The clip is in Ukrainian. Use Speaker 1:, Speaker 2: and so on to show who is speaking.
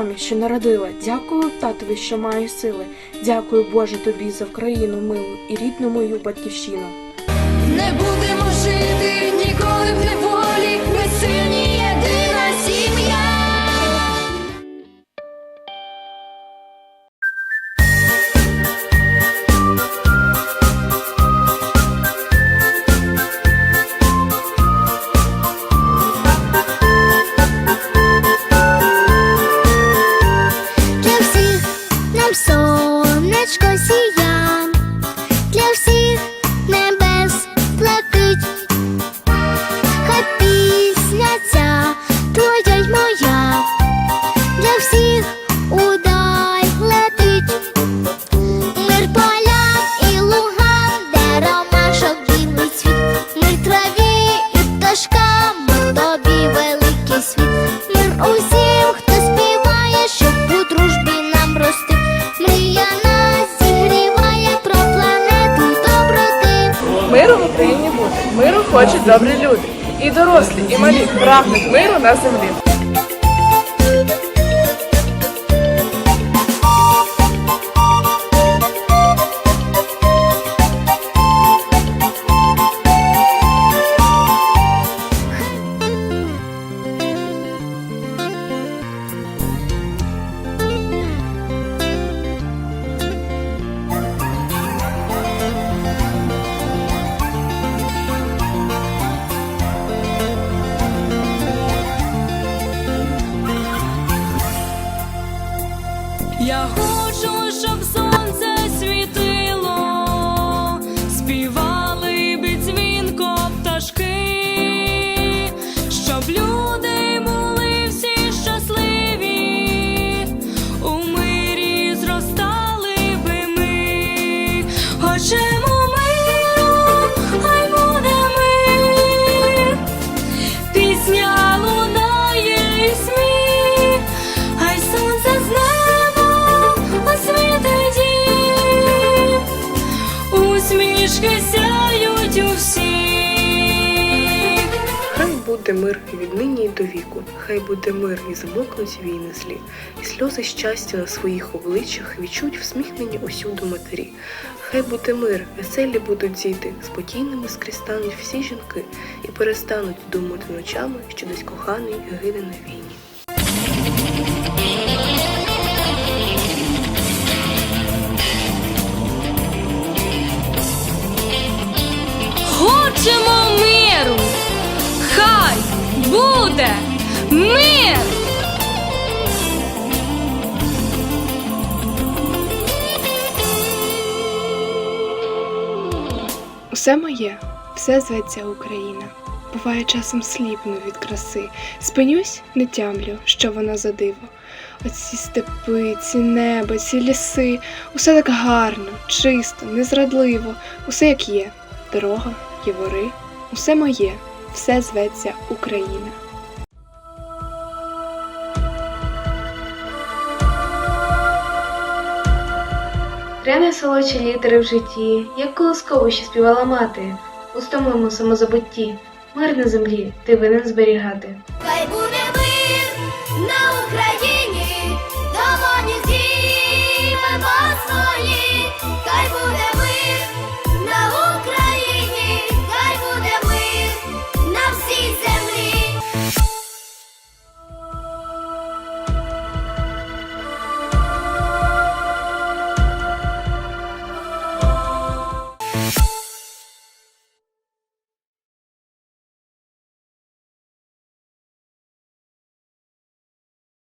Speaker 1: Мамі, що народила. Дякую татові, що маю сили. Дякую Боже тобі за Україну милу і рідну мою батьківщину.
Speaker 2: Не будемо жити ніколи в неволі, ми сильні
Speaker 3: усім, хто співає, щоб у дружбі нам рости. Мрія зігріває про планету доброти.
Speaker 4: Миру в Україні буде, миру хочуть добрі люди. І дорослі, і малі прагнуть миру на землі.
Speaker 2: Усмішки сяють у.
Speaker 5: Хай буде мир віднині і до віку, хай буде мир і замокнуть війни злі, і сльози щастя на своїх обличчях відчуть всміхнені усюду матері. Хай буде мир, веселі будуть діти, спокійними скрізь стануть всі жінки і перестануть думати ночами, що десь коханий гине на війні.
Speaker 2: Буде мир.
Speaker 6: Усе моє, все зветься Україна. Буває часом сліпну від краси. Спинюсь, не тямлю, що вона за диво. Оці степи, ці неба, ці ліси, усе так гарно, чисто, незрадливо, усе як є. Дорога, євори, усе моє, все зветься Україна.
Speaker 7: Три солочі літери в житті, як колосковище співала мати, у стомлому самозабутті, мир на землі ти винен зберігати.